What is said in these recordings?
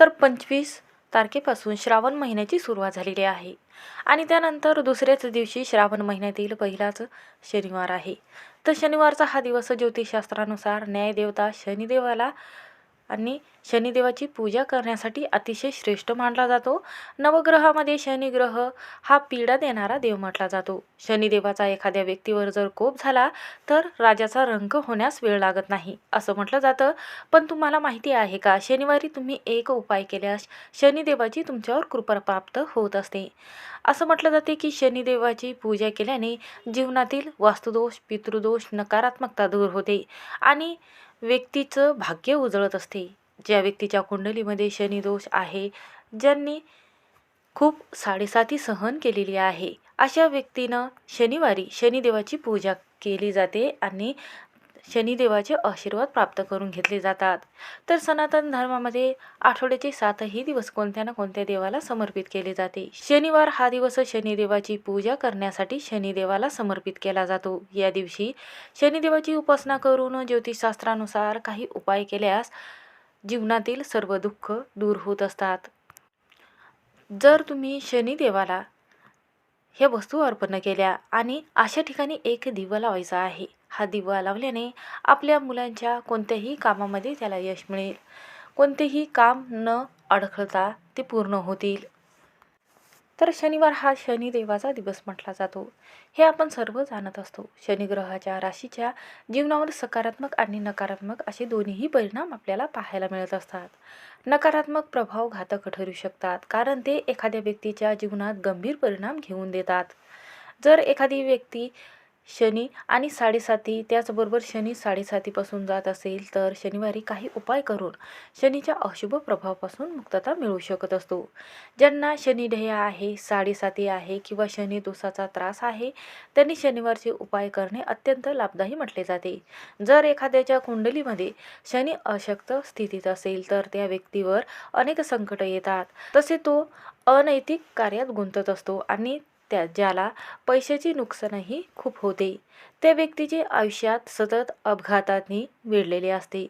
तर पंचवीस तारखेपासून श्रावण महिन्याची सुरुवात झालेली आहे. आणि त्यानंतर दुसऱ्याच दिवशी श्रावण महिन्यातील पहिलाच शनिवार आहे. तर शनिवारचा हा दिवस ज्योतिषशास्त्रानुसार न्यायदेवता शनिदेवाला आणि शनिदेवाची पूजा करण्यासाठी अतिशय श्रेष्ठ मानला जातो. नवग्रहामध्ये शनिग्रह हा पीडा देणारा देव म्हटला जातो. शनिदेवाचा एखाद्या व्यक्तीवर जर कोप झाला तर राजाचा रंग होण्यास वेळ लागत नाही असं म्हटलं जातं. पण तुम्हाला माहिती आहे का शनिवारी तुम्ही एक उपाय केल्यास शनिदेवाची तुमच्यावर कृपा प्राप्त होत असते. असं म्हटलं जाते की शनिदेवाची पूजा केल्याने जीवनातील वास्तुदोष पितृदोष नकारात्मकता दूर होते आणि व्यक्तीचं भाग्य उजळत असते. ज्या व्यक्तीच्या कुंडलीमध्ये शनिदोष आहे ज्यांनी खूप साडेसाती सहन केलेली आहे अशा व्यक्तीनं शनिवारी शनिदेवाची पूजा केली जाते आणि शनिदेवाचे आशीर्वाद प्राप्त करून घेतले जातात. तर सनातन धर्मामध्ये आठवड्याचे सातही दिवस कोणत्या ना कोणत्या देवाला समर्पित केले जाते. शनिवार हा दिवस शनिदेवाची पूजा करण्यासाठी शनिदेवाला समर्पित केला जातो. या दिवशी शनिदेवाची उपासना करून ज्योतिषशास्त्रानुसार काही उपाय केल्यास जीवनातील सर्व दुःख दूर होत असतात. जर तुम्ही शनिदेवाला ह्या वस्तू अर्पण केल्या आणि अशा ठिकाणी एक दिवा लावायचा आहे हा दिवा लावल्याने आपल्या मुलांच्या कोणत्याही कामामध्ये त्याला यश मिळेल. कोणतेही काम न अडखळता ते पूर्ण होतील. तर शनिवार हा शनिदेवाचा दिवस म्हटला जातो. हे आपण सर्व जाणत असतो. शनिग्रहाच्या राशीच्या जीवनावर सकारात्मक आणि नकारात्मक असे दोन्हीही परिणाम आपल्याला पाहायला मिळत असतात. नकारात्मक प्रभाव घातक ठरू शकतात कारण ते एखाद्या व्यक्तीच्या जीवनात गंभीर परिणाम घेऊन देतात. जर एखादी व्यक्ती शनी आणि साडेसाती त्याचबरोबर शनी साडेसातीपासून जात असेल तर शनिवारी काही उपाय करून शनीच्या अशुभ प्रभावापासून मुक्तता मिळू शकत असतो. ज्यांना शनिढय आहे साडेसाती आहे किंवा शनी दोषाचा त्रास आहे त्यांनी शनिवारचे उपाय करणे अत्यंत लाभदायी म्हटले जाते. जर एखाद्याच्या कुंडलीमध्ये शनी अशक्त स्थितीत असेल तर त्या व्यक्तीवर अनेक संकट येतात. तसे तो अनैतिक कार्यात गुंतत असतो आणि त्या ज्याला पैशाची नुकसानही खूप होते. त्या व्यक्तीचे आयुष्यात सतत अपघातांनी वेढलेले असते.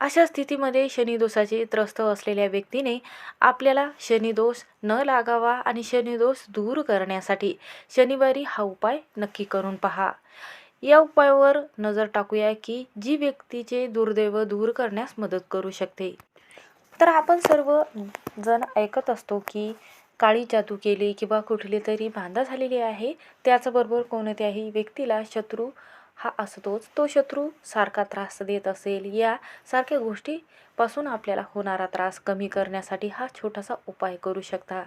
अशा स्थितीमध्ये शनिदोषाचे त्रस्त असलेल्या व्यक्तीने आपल्याला शनिदोष न लागावा आणि शनिदोष दूर करण्यासाठी शनिवारी हा उपाय नक्की करून पहा. या उपायावर नजर टाकूया की जी व्यक्तीचे दुर्दैव दूर करण्यास मदत करू शकते. तर आपण सर्व जण ऐकत असतो की काळी जादू केली किंवा कुठली तरी बाधा झालेली आहे त्याचबरोबर कोणत्याही व्यक्तीला शत्रू हा असतोच तो शत्रू सारखा त्रास देत असेल. या सारख्या गोष्टीपासून आपल्याला होणारा त्रास कमी करण्यासाठी हा छोटासा उपाय करू शकता.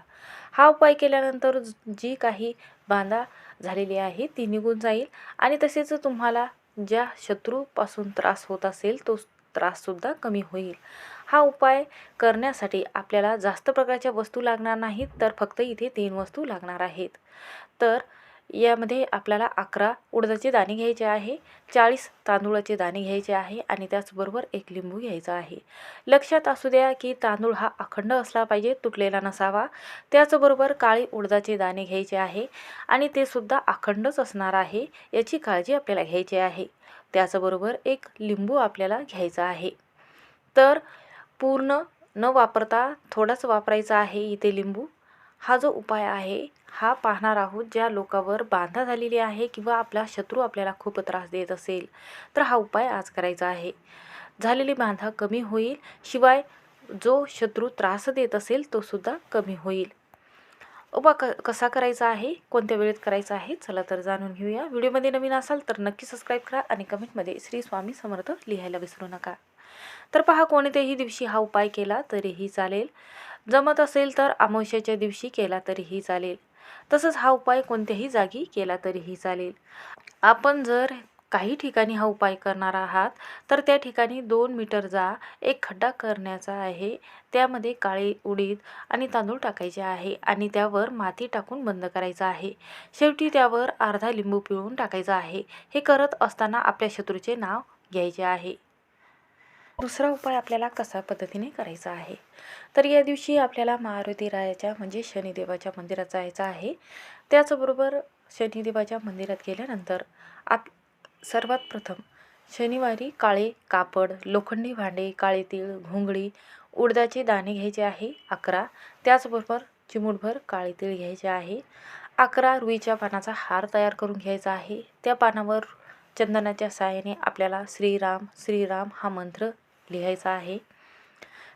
हा उपाय केल्यानंतर जी काही बांधा झालेली आहे ती निघून जाईल आणि तसेच तुम्हाला ज्या शत्रूपासून त्रास होत असेल तो त्राससुद्धा कमी होईल. हा उपाय करण्यासाठी आपल्याला जास्त प्रकारच्या वस्तू लागणार नाहीत तर फक्त इथे तीन वस्तू लागणार आहेत. तर यामध्ये आपल्याला अकरा उडदाचे दाणे घ्यायचे आहे चाळीस तांदूळाचे दाणे घ्यायचे आहे आणि त्याचबरोबर एक लिंबू घ्यायचा आहे. लक्षात असू द्या की तांदूळ हा अखंड असला पाहिजे तुटलेला नसावा. त्याचबरोबर काळी उडदाचे दाणे घ्यायचे आहे आणि ते सुद्धा अखंडच असणार आहे याची काळजी आपल्याला घ्यायची आहे. त्याचबरोबर एक लिंबू आपल्याला घ्यायचा आहे. तर पूर्ण न वापरता थोडाच वापरायचा आहे इथे लिंबू. हा जो उपाय आहे हा पाहणार आहोत ज्या लोकांवर बाधा झालेली आहे किंवा आपला शत्रू आपल्याला खूप त्रास देत असेल तर हा उपाय आज करायचा आहे. झालेली बाधा कमी होईल शिवाय जो शत्रू त्रास देत असेल तो सुद्धा कमी होईल. उभा क कसा करायचा आहे कोणत्या वेळेत करायचा आहे चला तर जाणून घेऊया. व्हिडिओमध्ये नवीन असाल तर नक्की सबस्क्राईब करा आणि कमेंटमध्ये श्री स्वामी समर्थ लिहायला विसरू नका. तर पहा कोणत्याही दिवशी हा उपाय केला तरीही चालेल. जमत असेल तर अमावश्याच्या दिवशी केला तरीही चालेल. तसंच हा उपाय कोणत्याही जागी केला तरीही चालेल. आपण जर काही ठिकाणी हा उपाय करणार आहात तर त्या ठिकाणी दोन मीटर जा एक खड्डा करण्याचा आहे त्यामध्ये काळे उडीद आणि तांदूळ टाकायचे आहे आणि त्यावर माती टाकून बंद करायचा आहे. शेवटी त्यावर अर्धा लिंबू पिळून टाकायचा आहे. हे करत असताना आपल्या शत्रूचे नाव घ्यायचे आहे. दुसरा उपाय आपल्याला कसा पद्धतीने करायचा आहे? तर या दिवशी आपल्याला मारुती रायाच्या म्हणजे शनिदेवाच्या मंदिरात जायचं आहे. त्याचबरोबर शनिदेवाच्या मंदिरात गेल्यानंतर आप सर्वात प्रथम शनिवारी काळे कापड लोखंडी भांडे काळे तीळ घोंगडी उडदाचे दाणे घ्यायचे आहे अकरा. त्याचबरोबर चिमूटभर काळे तीळ घ्यायचे आहे. अकरा रुईच्या पानाचा हार तयार करून घ्यायचा आहे. त्या पानावर चंदनाच्या साहाय्याने आपल्याला श्रीराम श्रीराम हा मंत्र लिहायचा आहे.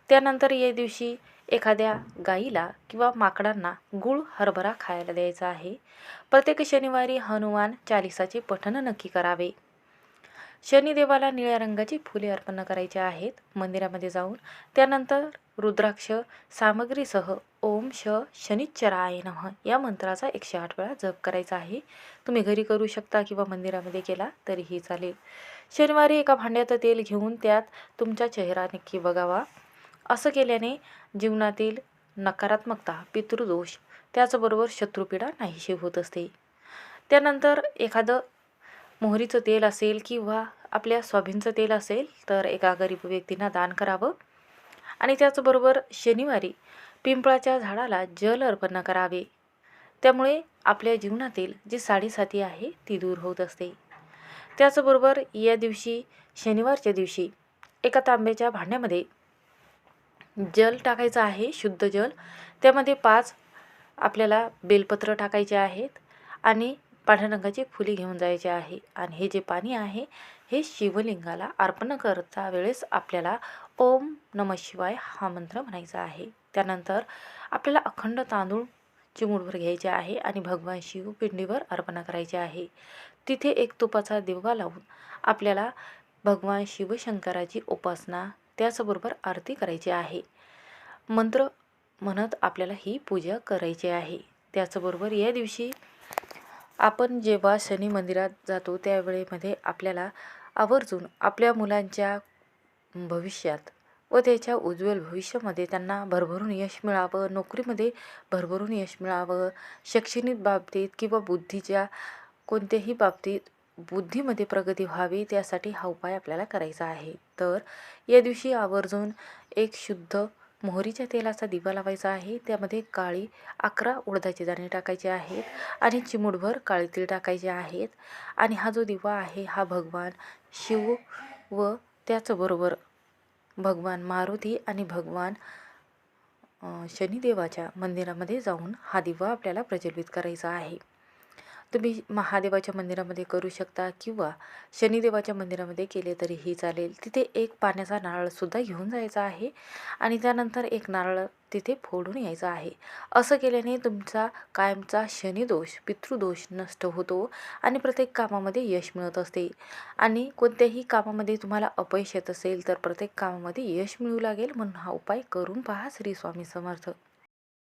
त्यानंतर या दिवशी एखाद्या गाईला किंवा माकडांना गुळ हरभरा खायला द्यायचा आहे. प्रत्येक शनिवारी हनुमान चालिसाचे पठण नक्की करावे. शनिदेवाला निळ्या रंगाची फुले अर्पण करायची आहेत. मंदिरामध्ये जाऊन त्यानंतर रुद्राक्ष सामग्रीसह ओम श शनिच्चराय नम या मंत्राचा एकशे आठ वेळा जप करायचा आहे. तुम्ही घरी करू शकता किंवा मंदिरामध्ये केला तरीही चालेल. शनिवारी एका भांड्यात तेल घेऊन त्यात तुमचा चेहरा नक्की बघावा. असं केल्याने जीवनातील नकारात्मकता पितृदोष त्याचबरोबर शत्रुपीडा नाहीशी होत असते. त्यानंतर एखादं मोहरीचं तेल असेल किंवा आपल्या स्वाभींचं तेल असेल तर एका गरीब व्यक्तींना दान करावं. आणि त्याचबरोबर शनिवारी पिंपळाच्या झाडाला जल अर्पण करावे. त्यामुळे आपल्या जीवनातील जी साडेसाती आहे ती दूर होत असते. त्याचबरोबर या दिवशी शनिवारच्या दिवशी एका तांब्याच्या भांड्यामध्ये जल टाकायचं आहे शुद्ध जल. त्यामध्ये पाच आपल्याला बेलपत्र टाकायचे आहेत आणि पांढऱ्या रंगाची फुले घेऊन जायचे आहे. आणि हे जे पाणी आहे हे शिवलिंगाला अर्पण करता वेळेस आपल्याला ओम नम शिवाय हा मंत्र म्हणायचा आहे. त्यानंतर आपल्याला अखंड तांदूळ चिमूटभर घ्यायचे आहे आणि भगवान शिव पिंडीवर अर्पणा करायचे आहे. तिथे एक तुपाचा दिवा लावून आपल्याला भगवान शिवशंकराची उपासना त्याचबरोबर आरती करायची आहे. मंत्र म्हणत आपल्याला ही पूजा करायची आहे. त्याचबरोबर या दिवशी आपण जेव्हा शनी मंदिरात जातो त्यावेळेमध्ये आपल्याला आवर्जून आपल्या मुलांच्या भविष्यात व त्याच्या उज्ज्वल भविष्यामध्ये त्यांना भरभरून यश मिळावं नोकरीमध्ये भरभरून यश मिळावं शैक्षणिक बाबतीत किंवा बुद्धीच्या कोणत्याही बाबतीत बुद्धीमध्ये प्रगती व्हावी त्यासाठी हा उपाय आपल्याला करायचा आहे. तर या दिवशी आवर्जून एक शुद्ध मोहरीच्या तेलाचा दिवा लावायचा आहे. त्यामध्ये काळी अकरा उडदाचे दाणे टाकायचे आहेत आणि चिमूटभर काळी तीळ टाकायचे आहेत. आणि हा जो दिवा आहे हा भगवान शिव व त्याचबरोबर भगवान मारुती आणि भगवान शनिदेवाच्या मंदिरामध्ये जाऊन हा दिवा आपल्याला प्रज्वलित करायचा आहे. तुम्ही महादेवाच्या मंदिरामध्ये करू शकता किंवा शनिदेवाच्या मंदिरामध्ये केले तरीही चालेल. तिथे एक पाण्याचा नारळसुद्धा घेऊन जायचा आहे आणि त्यानंतर एक नारळ तिथे फोडून यायचा आहे. असं केल्याने तुमचा कायमचा शनिदोष पितृदोष नष्ट होतो आणि प्रत्येक कामामध्ये यश मिळत असते. आणि कोणत्याही कामामध्ये तुम्हाला अपयश येत असेल तर प्रत्येक कामामध्ये यश मिळू लागेल म्हणून हा उपाय करून पहा श्री स्वामी समर्थ.